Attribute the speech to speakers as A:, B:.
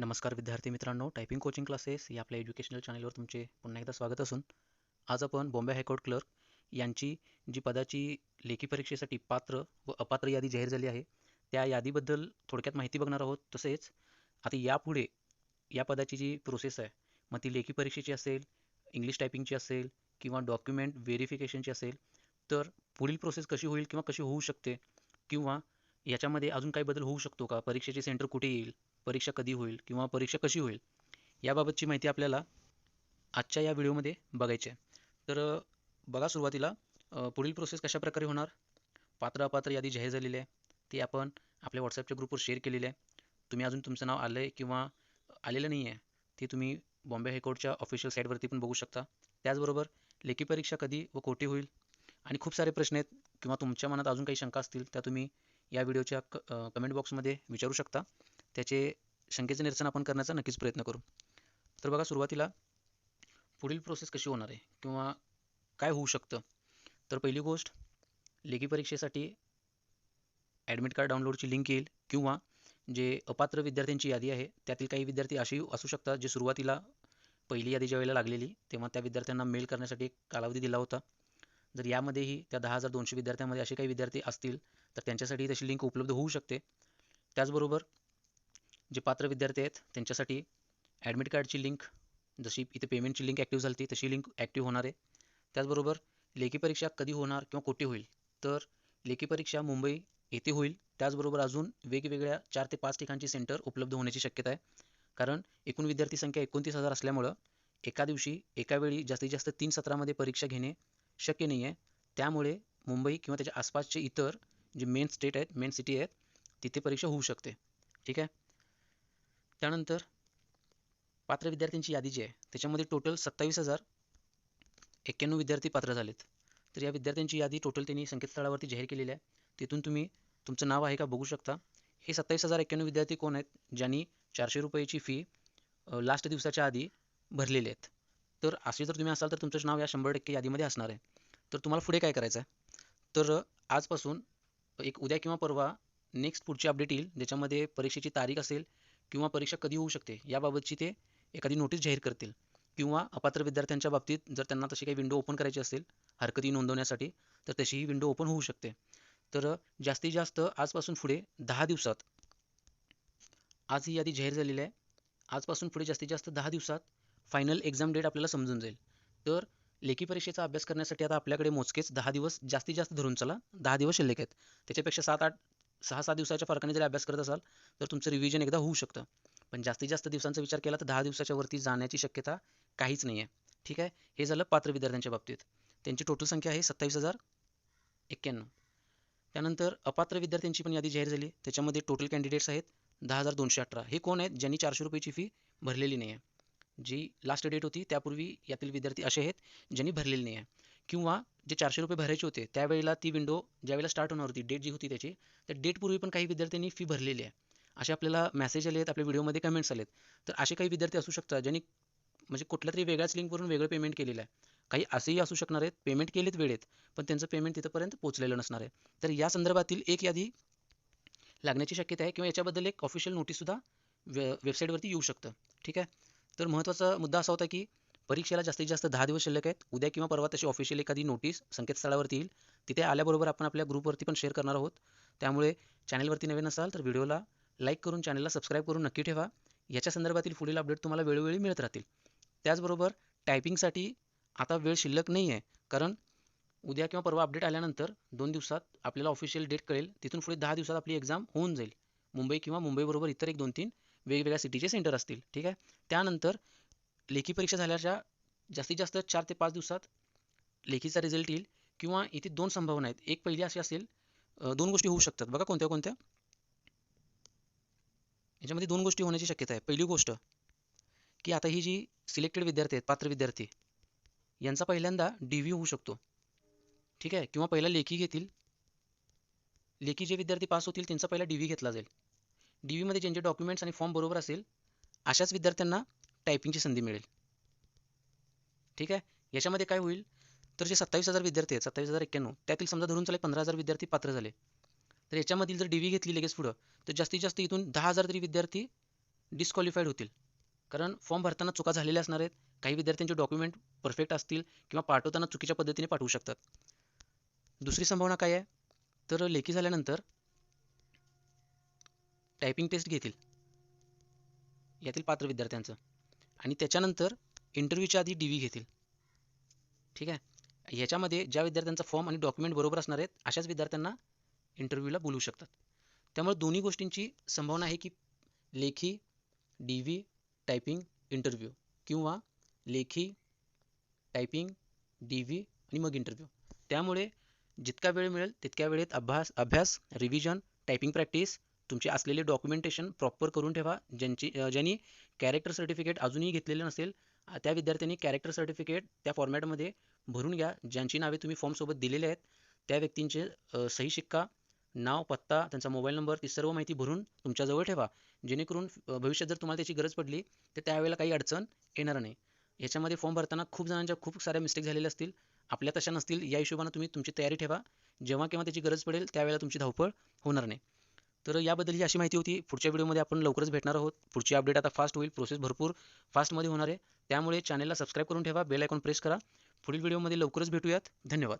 A: नमस्कार विद्यार्थी मित्रांनो टायपिंग कोचिंग क्लासेस या आपल्या एज्युकेशनल चॅनलवर तुमचे पुन्हा एकदा स्वागत असून आज आपण बॉम्बे हायकोर्ट क्लर्क यांची जी पदाची लेखी परीक्षेसाठी पात्र व अपात्र यादी जाहीर झाली आहे त्या यादीबद्दल थोडक्यात माहिती बघणार आहोत. तसेच आता यापुढे या पदाची जी प्रोसेस आहे मग ती लेखी परीक्षेची असेल इंग्लिश टायपिंगची असेल किंवा डॉक्युमेंट व्हेरिफिकेशनची असेल तर पुढील प्रोसेस कशी होईल किंवा कशी होऊ शकते किंवा याच्यामध्ये अजून काही बदल होऊ शकतो का? परीक्षेचे सेंटर कुठे येईल? परीक्षा कधी होईल? किंवा परीक्षा कशी होईल? याबाबतची माहिती आपल्याला आजच्या या व्हिडिओमध्ये बघायची आहे. तर बघा सुरुवातीला पुढील प्रोसेस कशा प्रकारे होणार? पात्र अपात्र यादी जाहीर झालेली आहे. ती आपण आपल्या व्हॉट्सॲपच्या ग्रुपवर शेअर केलेली आहे. तुम्ही अजून तुमचं नाव आलं आहे किंवा आलेलं नाही आहे ते तुम्ही बॉम्बे हायकोर्टच्या ऑफिशियल साईटवरती पण बघू शकता. त्याचबरोबर लेखी परीक्षा कधी व कोठे होईल? आणि खूप सारे प्रश्न आहेत किंवा तुमच्या मनात अजून काही शंका असतील त्या तुम्ही या व्हिडिओच्या क कमेंट बॉक्समध्ये विचारू शकता. त्याचे शंकेचे निरसन आपण करण्याचा नक्कीच प्रयत्न करू. तर बघा सुरुवातीला पुढील प्रोसेस कशी होणार आहे किंवा काय होऊ शकतं? तर पहिली गोष्ट लेखी परीक्षेसाठी ॲडमिट कार्ड डाउनलोडची लिंक येईल किंवा जे अपात्र विद्यार्थ्यांची यादी आहे त्यातील काही विद्यार्थी अशी असू शकतात जे सुरुवातीला पहिली यादी ज्यावेळेला लागलेली तेव्हा त्या विद्यार्थ्यांना मेल करण्यासाठी एक कालावधी दिला होता. जर यामध्येही त्या दहा हजार दोनशे विद्यार्थ्यांमध्ये असे काही विद्यार्थी असतील तर त्यांच्यासाठी तशी लिंक उपलब्ध होऊ शकते. त्याचबरोबर जे पात्र विद्यार्थी आहेत त्यांच्यासाठी ॲडमिट कार्डची लिंक जशी इथे पेमेंटची लिंक ॲक्टिव्ह झाली होती तशी लिंक ॲक्टिव्ह होणार आहे. त्याचबरोबर लेखी परीक्षा कधी होणार किंवा कुठे होईल? तर लेखी परीक्षा मुंबई येथे होईल. त्याचबरोबर अजून वेगवेगळ्या चार ते पाच ठिकाणची सेंटर उपलब्ध होण्याची शक्यता आहे. कारण एकूण विद्यार्थी संख्या एकोणतीस हजार असल्यामुळं एका दिवशी एका वेळी जास्तीत जास्त तीन सत्रामध्ये परीक्षा घेणे शक्य नाही आहे त्यामुळे मुंबई किंवा त्याच्या आसपासचे इतर जे मेन स्टेट आहेत मेन सिटी आहेत तिथे परीक्षा होऊ शकते. ठीक आहे? त्यानंतर पात्र विद्यार्थ्यांची यादी जी आहे त्याच्यामध्ये टोटल सत्तावीस हजार एक्क्याण्णव विद्यार्थी पात्र झालेत. तर या विद्यार्थ्यांची यादी टोटल त्यांनी संकेतस्थळावरती जाहीर केलेली आहे. तिथून तुम्ही तुमचं नाव आहे का बघू शकता. हे सत्तावीस हजार एक्क्याण्णव विद्यार्थी कोण आहेत ज्यांनी चारशे रुपयाची फी लास्ट दिवसाच्या आधी भरलेली आहेत. तर असे जर तुम्ही असाल तर तुमचं नाव या शंभर टक्के यादीमध्ये असणार आहे. तर तुम्हाला पुढे काय करायचं आहे तर आजपासून एक उद्या किंवा परवा नेक्स्ट पुढची अपडेट येईल ज्याच्यामध्ये परीक्षेची तारीख असेल किंवा परीक्षा कधी होऊ शकते याबाबतची ते एखादी नोटीस जाहीर करतील. किंवा अपात्र विद्यार्थ्यांच्या बाबतीत जर त्यांना तशी काही विंडो ओपन करायची असेल हरकती नोंदवण्यासाठी तर तशी ही विंडो ओपन होऊ शकते. तर जास्तीत जास्त आजपासून पुढे दहा दिवसात आज ही यादी जाहीर झालेली आहे. आजपासून पुढे जास्तीत जास्त दहा दिवसात फायनल एक्झाम डेट आपल्याला समजून जाईल. तर लेखी परीक्षेचा अभ्यास करण्यासाठी आता आपल्याकडे मोजकेच दहा दिवस जास्तीत जास्त धरून चला. दहा दिवस शिल्लक आहेत. त्याच्यापेक्षा सात आठ सहा सात दिवसाच्या फरकाने जरी अभ्यास करत असाल तर तुमचं रिव्हिजन एकदा होऊ शकतं. पण जास्तीत जास्त दिवसांचा विचार केला तर दहा दिवसाच्या वरती जाण्याची शक्यता काहीच नाही आहे ठीक आहे? हे झालं पात्र विद्यार्थ्यांच्या बाबतीत. त्यांची टोटल संख्या आहे सत्तावीस हजार एक्क्याण्णव. त्यानंतर अपात्र विद्यार्थ्यांची पण यादी जाहीर झाली. त्याच्यामध्ये टोटल कॅन्डिडेट्स आहेत दहा हजार दोनशे अठरा. हे कोण आहेत? ज्यांनी चारशे रुपयाची फी भरलेली नाही आहे जी लास्ट डेट होती त्यापूर्वी यातील विद्यार्थी असे आहेत ज्यांनी भरलेली नाही आहे किंवा जे चारशे रुपये भरायचे होते त्यावेळेला ती विंडो ज्यावेळेला स्टार्ट होणार होती डेट जी होती त्याची त्या डेटपूर्वी पण काही विद्यार्थ्यांनी फी भरलेली आहे. असे आपल्याला मेसेज आले आहेत आपल्या व्हिडिओमध्ये कमेंट्स आलेत. तर असे काही विद्यार्थी असू शकतात ज्यांनी म्हणजे कुठल्या तरी वेगळ्याच लिंकवरून वेगळं पेमेंट केलेलं आहे. काही असेही असू शकणार आहेत पेमेंट केलेत वेळेत पण त्यांचं पेमेंट तिथंपर्यंत पोहोचलेलं नसणार आहे. तर या संदर्भातील एक यादी लागण्याची शक्यता आहे किंवा याच्याबद्दल एक ऑफिशियल नोटीससुद्धा वे वेबसाईटवरती येऊ शकतं. ठीक आहे? तर महत्त्वाचा मुद्दा असा होता की परीक्षेला जास्तीत जास्त दहा दिवस शिल्लक आहेत. उद्या किंवा परवा तशी ऑफिशियल एखादी नोटीस संकेतस्थळावरती येईल. तिथे आल्याबरोबर आपण आपल्या ग्रुपवरती पण शेअर करणार आहोत. त्यामुळे चॅनलवरती नवीन असाल तर व्हिडिओला लाईक करून चॅनलला सबस्क्राईब करून नक्की ठेवा. याच्या संदर्भातील पुढील अपडेट तुम्हाला वेळोवेळी मिळत राहतील. त्याचबरोबर टायपिंगसाठी आता वेळ शिल्लक नाही आहे कारण उद्या किंवा परवा अपडेट आल्यानंतर दोन दिवसात आपल्याला ऑफिशियल डेट कळेल. तिथून पुढे दहा दिवसात आपली एक्झाम होऊन जाईल. मुंबई किंवा मुंबईबरोबर इतर एक दोन तीन वेगवेगळ्या सिटीचे सेंटर असतील ठीक आहे? त्यानंतर लेखी परीक्षा झाल्याच्या जास्तीत जास्त चार ते पाच दिवसात लेखीचा रिझल्ट येईल किंवा इथे दोन संभावना आहेत. एक पहिली अशी असेल दोन गोष्टी होऊ शकतात. बघा कोणत्या कोणत्या? याच्यामध्ये दोन गोष्टी होण्याची शक्यता आहे. पहिली गोष्ट की आता ही जी सिलेक्टेड विद्यार्थी आहेत पात्र विद्यार्थी यांचा पहिल्यांदा डी व्ही होऊ शकतो. ठीक आहे? किंवा पहिला लेखी घेतील. लेखी जे विद्यार्थी पास होतील त्यांचा पहिला डी व्ही घेतला जाईल. डी व्हीमध्ये ज्यांचे डॉक्युमेंट्स आणि फॉर्म बरोबर असेल अशाच विद्यार्थ्यांना टायपिंगची संधी मिळेल. ठीक आहे? याच्यामध्ये काय होईल? तर जे सत्तावीस हजार विद्यार्थी आहेत सत्तावीस हजार एक्क्याण्णव त्यातील समजा धरून चालेल पंधरा हजार विद्यार्थी पात्र झाले. तर याच्यामधील जर डी व्ही घेतली लगेच पुढं तर जास्तीत जास्त इथून दहा हजार तरी विद्यार्थी डिस्क्वालिफाईड होतील. कारण फॉर्म भरताना चुका झालेल्या असणार आहेत. काही विद्यार्थ्यांचे डॉक्युमेंट परफेक्ट असतील किंवा पाठवताना चुकीच्या पद्धतीने पाठवू शकतात. दुसरी संभावना काय आहे? तर लेखी झाल्यानंतर टायपिंग टेस्ट घेतील. यातील पात्र विद्यार्थ्यांचं. आणि त्याच्यानंतर इंटरव्ह्यूच्या आधी डी व्ही घेतील. ठीक आहे? ह्याच्यामध्ये ज्या विद्यार्थ्यांचा फॉर्म आणि डॉक्युमेंट बरोबर असणार आहेत अशाच विद्यार्थ्यांना इंटरव्ह्यूला बोलू शकतात. त्यामुळे दोन्ही गोष्टींची संभावना आहे की लेखी डी व्ही टायपिंग इंटरव्ह्यू किंवा लेखी टायपिंग डी व्ही आणि मग इंटरव्ह्यू त्यामुळे जितका वेळ मिळेल तितक्या वेळेत अभ्यास अभ्यास रिव्हिजन टायपिंग प्रॅक्टिस तुमचे असलेले डॉक्युमेंटेशन प्रॉपर करून ठेवा. ज्यांची ज्यांनी कॅरेक्टर सर्टिफिकेट अजूनही घेतलेलं नसेल त्या विद्यार्थ्यांनी कॅरेक्टर सर्टिफिकेट त्या फॉर्मॅटमध्ये भरून घ्या. ज्यांची नावे तुम्ही फॉर्मसोबत दिलेले आहेत त्या व्यक्तींचे सही शिक्का नाव पत्ता त्यांचा मोबाईल नंबर ती सर्व माहिती भरून तुमच्याजवळ ठेवा. जेणेकरून भविष्यात जर तुम्हाला त्याची गरज पडली तर त्यावेळेला काही अडचण येणार नाही. याच्यामध्ये फॉर्म भरताना खूप जणांच्या खूप साऱ्या मिस्टेक झालेल्या असतील. आपल्या तशा नसतील. या हिशोबानं तुम्ही तुमची तयारी ठेवा. जेव्हा केव्हा त्याची गरज पडेल त्यावेळेला तुमची धावपळ होणार नाही. तर याबद्दल ही अशी माहिती होती. पुढच्या व्हिडिओमध्ये आपण लवकरच भेटणार आहोत. पुढची अपडेट आता फास्ट होईल प्रोसेस भरपूर फास्टमध्ये होणार आहे. त्यामुळे चॅनलला सबस्क्राईब करून ठेवा बेल आयकॉन प्रेस करा. पुढील व्हिडिओमध्ये लवकरच भेटूयात. धन्यवाद.